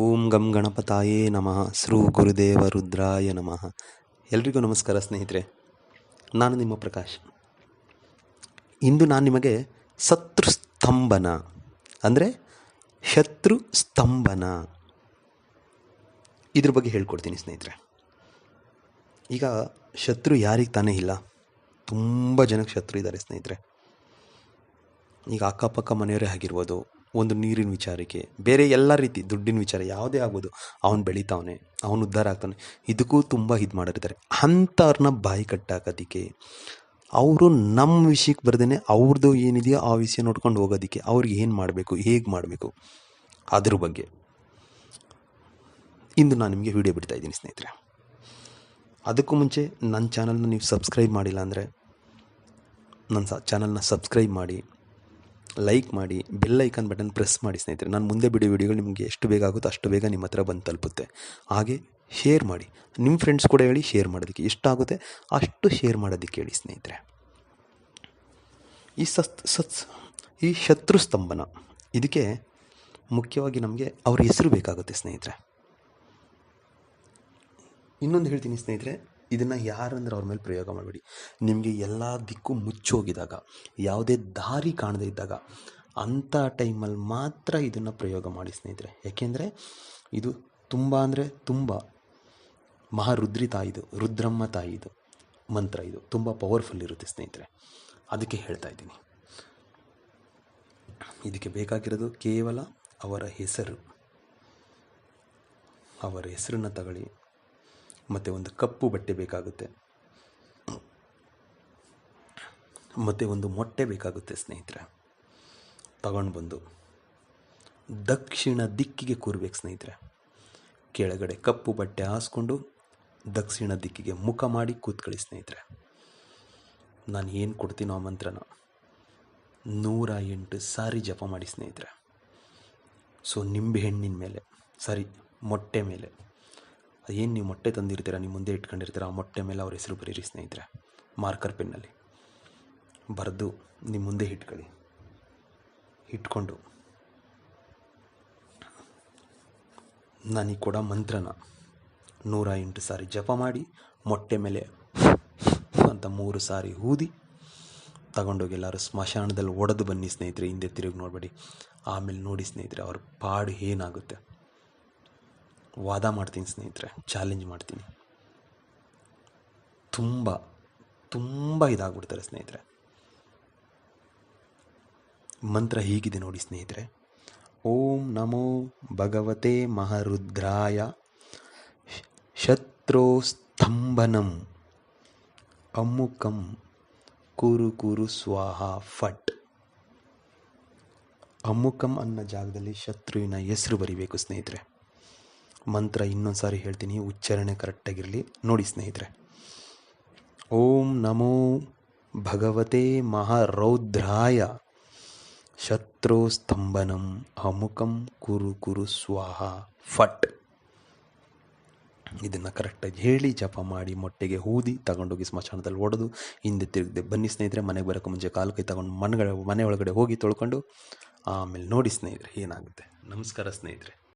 ಓಂ ಗಂ ಗಣಪತಾಯೇ ನಮಃ. ಶ್ರೂ ಗುರುದೇವ ರುದ್ರಾಯ ನಮಃ. ಎಲ್ರಿಗೂ ನಮಸ್ಕಾರ ಸ್ನೇಹಿತರೆ. ನಾನು ನಿಮ್ಮ ಪ್ರಕಾಶ್. ಇಂದು ನಾನು ನಿಮಗೆ ಶತ್ರು ಸ್ತಂಭನ, ಅಂದರೆ ಶತ್ರು ಸ್ತಂಭನ ಇದ್ರ ಬಗ್ಗೆ ಹೇಳ್ಕೊಡ್ತೀನಿ ಸ್ನೇಹಿತರೆ. ಈಗ ಶತ್ರು ಯಾರಿಗೆ ತಾನೇ ಇಲ್ಲ, ತುಂಬ ಜನಕ್ಕೆ ಶತ್ರು ಇದ್ದಾರೆ ಸ್ನೇಹಿತರೆ. ಈಗ ಅಕ್ಕಪಕ್ಕ ಮನೆಯವರೇ ಆಗಿರ್ಬೋದು ಒಂದು ನೀರಿನ ವಿಚಾರಕ್ಕೆ, ಬೇರೆ ಎಲ್ಲ ರೀತಿ ದುಡ್ಡಿನ ವಿಚಾರ ಯಾವುದೇ ಆಗ್ಬೋದು, ಅವನು ಬೆಳಿತಾವನೆ, ಅವನು ಉದ್ಧಾರ ಆಗ್ತಾನೆ ಇದಕ್ಕೂ ತುಂಬ ಇದು ಮಾಡಿರ್ತಾರೆ. ಅಂಥವ್ರನ್ನ ಬಾಯಿ ಕಟ್ಟಾಕೋದಕ್ಕೆ, ಅವರು ನಮ್ಮ ವಿಷಯಕ್ಕೆ ಬರ್ದೇ ಅವ್ರದ್ದು ಏನಿದೆಯೋ ಆ ವಿಷಯ ನೋಡ್ಕೊಂಡು ಹೋಗೋದಕ್ಕೆ ಅವ್ರಿಗೆ ಏನು ಮಾಡಬೇಕು, ಹೇಗೆ ಮಾಡಬೇಕು? ಅದ್ರ ಬಗ್ಗೆ. ಇಂದು ನಾನು ನಿಮಗೆ ವಿಡಿಯೋ ಬಿಡ್ತಾ ಇದ್ದೀನಿ ಸ್ನೇಹಿತರೆ. ಅದಕ್ಕೂ ಮುಂಚೆ ನನ್ನ ಚಾನಲ್ನ ನೀವು ಸಬ್ಸ್ಕ್ರೈಬ್ ಮಾಡಿಲ್ಲ ಅಂದರೆ ನನ್ನ ಸ, ಚಾನಲ್ನ ಸಬ್ಸ್ಕ್ರೈಬ್ ಮಾಡಿ. ಲೈಕ್ ಮಾಡಿ ಬೆಲ್ ಐಕನ್ ಬಟನ್ ಪ್ರೆಸ್ ಮಾಡಿ ಸ್ನೇಹಿತರೆ, ನಾನು ಮುಂದೆ ಬಿಡೋ ವಿಡಿಯೋಗಳು ನಿಮಗೆ ಎಷ್ಟು ಬೇಗ ಆಗುತ್ತೋ ಅಷ್ಟು ಬೇಗ ನಿಮ್ಮ ಹತ್ರ ಬಂದು ತಲುಪುತ್ತೆ. ಹಾಗೆ ಶೇರ್ ಮಾಡಿ. ನಿಮ್ಮ ಫ್ರೆಂಡ್ಸ್ ಕೂಡ ಹೇಳಿ ಶೇರ್ ಮಾಡೋದಕ್ಕೆ ಎಷ್ಟಾಗುತ್ತೆ ಅಷ್ಟು ಶೇರ್ ಮಾಡೋದಕ್ಕೆ ಹೇಳಿ ಸ್ನೇಹಿತರೆ. ಈ ಸತ್ ಸತ್, ಈ ಶತ್ರು ಸ್ತಂಭನ, ಇದಕ್ಕೆ ಮುಖ್ಯವಾಗಿ ನಮಗೆ ಅವ್ರ ಹೆಸರು ಬೇಕಾಗುತ್ತೆ ಸ್ನೇಹಿತರೆ. ಇನ್ನೊಂದು ಹೇಳ್ತೀನಿ ಸ್ನೇಹಿತರೆ. ಇದನ್ನು ಯಾರಂದ್ರೆ ಅವ್ರ ಮೇಲೆ ಪ್ರಯೋಗ ಮಾಡಬೇಡಿ. ನಿಮಗೆ ಎಲ್ಲ ದಿಕ್ಕು ಮುಚ್ಚೋಗಿದಾಗ ಯಾವುದೇ ದಾರಿ ಕಾಣದೇ ಇದ್ದಾಗ ಅಂಥ ಟೈಮಲ್ಲಿ ಮಾತ್ರ ಇದನ್ನು ಪ್ರಯೋಗ ಮಾಡಿ ಸ್ನೇಹಿತರೆ. ಯಾಕೆಂದರೆ ಇದು ತುಂಬ ಅಂದರೆ ತುಂಬ ಮಹಾರುದ್ರಿ ತಾಯಿದು ರುದ್ರಮ್ಮ ತಾಯಿದು ಮಂತ್ರ ಇದು, ತುಂಬ ಪವರ್ಫುಲ್ ಇರುತ್ತೆ ಸ್ನೇಹಿತರೆ. ಅದಕ್ಕೆ ಹೇಳ್ತಾ ಇದ್ದೀನಿ. ಇದಕ್ಕೆ ಬೇಕಾಗಿರೋದು ಕೇವಲ ಅವರ ಹೆಸರು. ಅವರ ಹೆಸರನ್ನು ತಗೊಳ್ಳಿ. ಮತ್ತು ಒಂದು ಕಪ್ಪು ಬಟ್ಟೆ ಬೇಕಾಗುತ್ತೆ. ಮತ್ತು ಒಂದು ಮೊಟ್ಟೆ ಬೇಕಾಗುತ್ತೆ ಸ್ನೇಹಿತರೆ. ತಗೊಂಡು ಬಂದು. ದಕ್ಷಿಣ ದಿಕ್ಕಿಗೆ ಕೂರ್ಬೇಕು ಸ್ನೇಹಿತರೆ. ಕೆಳಗಡೆ ಕಪ್ಪು ಬಟ್ಟೆ ಹಾಸ್ಕೊಂಡು ದಕ್ಷಿಣ ದಿಕ್ಕಿಗೆ ಮುಖ ಮಾಡಿ ಕೂತ್ಕೊಳ್ಳಿ ಸ್ನೇಹಿತರೆ. ನಾನು ಏನು ಕೊಡ್ತೀನೋ ಆ ಮಂತ್ರನ. ನೂರ ಎಂಟು ಸಾರಿ ಜಪ ಮಾಡಿ ಸ್ನೇಹಿತರೆ. ಸೊ ನಿಂಬೆ ಹಣ್ಣಿನ ಮೇಲೆ. ಸಾರಿ ಮೊಟ್ಟೆ ಮೇಲೆ. ಏನು ನೀವು ಮೊಟ್ಟೆ ತಂದಿರ್ತೀರ ನಿಮ್ಮ ಮುಂದೆ ಇಟ್ಕೊಂಡಿರ್ತೀರ, ಆ ಮೊಟ್ಟೆ ಮೇಲೆ ಅವ್ರ ಹೆಸರು ಬರೀರಿ ಸ್ನೇಹಿತರೆ, ಮಾರ್ಕರ್ ಪೆನ್ನಲ್ಲಿ. ಬರೆದು ನಿಮ್ಮ ಮುಂದೆ ಇಟ್ಕೊಳ್ಳಿ. ಇಟ್ಕೊಂಡು ನನಗೆ ಕೊಡೋ ಮಂತ್ರನ ನೂರ ಎಂಟು ಸಾರಿ ಜಪ ಮಾಡಿ, ಮೊಟ್ಟೆ ಮೇಲೆ ಅಂತ ಮೂರು ಸಾರಿ ಊದಿ, ತಗೊಂಡೋಗಿ ಎಲ್ಲರೂ ಸ್ಮಶಾನದಲ್ಲಿ ಒಡೆದು ಬನ್ನಿ ಸ್ನೇಹಿತರೆ, ಹಿಂದೆ ತಿರುಗಿ ನೋಡಬೇಡಿ. ಆಮೇಲೆ ನೋಡಿ ಸ್ನೇಹಿತರೆ, ಅವ್ರ ಪಾಡು ಏನಾಗುತ್ತೆ? ವಾದ ಮಾಡ್ತೀನಿ ಸ್ನೇಹಿತರೆ ಚಾಲೆಂಜ್ ಮಾಡ್ತೀನಿ. ತುಂಬ ತುಂಬ ಇದಾಗ್ಬಿಡ್ತಾರೆ ಸ್ನೇಹಿತರೆ. ಮಂತ್ರ ಹೀಗಿದೆ ನೋಡಿ ಸ್ನೇಹಿತರೆ. ಓಂ ನಮೋ ಭಗವತೆ ಮಹರುದ್ರಾಯ ಶತ್ರೋ ಅಮುಕಂ ಕುರು ಕುರು ಸ್ವಾಹ ಫಟ್. ಅಮ್ಮುಕಂ ಅನ್ನೋ ಜಾಗದಲ್ಲಿ ಶತ್ರುವಿನ ಹೆಸರು ಬರಿಬೇಕು ಸ್ನೇಹಿತರೆ. ಮಂತ್ರ ಇನ್ನೊಂದು ಸಾರಿ ಹೇಳ್ತೀನಿ, ಉಚ್ಚಾರಣೆ ಕರೆಕ್ಟಾಗಿರಲಿ. ನೋಡಿ ಸ್ನೇಹಿತರೆ. ಓಂ ನಮೋ ಭಗವತೆ ಮಹಾರೌದ್ರಾಯ. ಶತ್ರು ಸ್ತಂಭನಂ ಅಮುಕಂ ಕುರು ಕುರು ಸ್ವಾಹ. ಫಟ್. ಇದನ್ನು ಕರೆಕ್ಟಾಗಿ ಹೇಳಿ, ಜಪ ಮಾಡಿ, ಮೊಟ್ಟೆಗೆ ಹೂದಿ, ತಗೊಂಡೋಗಿ ಸ್ಮಶಾನದಲ್ಲಿ ಒಡೆದು, ಹಿಂದೆ ತಿರುಗಿದೆ. ಬನ್ನಿ ಸ್ನೇಹಿತರೆ, ಮನೆಗೆ ಬರೋಕ್ಕೆ ಮುಂಚೆ ಕಾಲು ಕೈ ತಗೊಂಡು ಮನೆಗಳ ಮನೆ ಒಳಗಡೆ ಹೋಗಿ ತೊಳ್ಕೊಂಡು, ಆಮೇಲೆ ನೋಡಿ ಸ್ನೇಹಿತರೆ, ಏನಾಗುತ್ತೆ. ನಮಸ್ಕಾರ ಸ್ನೇಹಿತರೆ.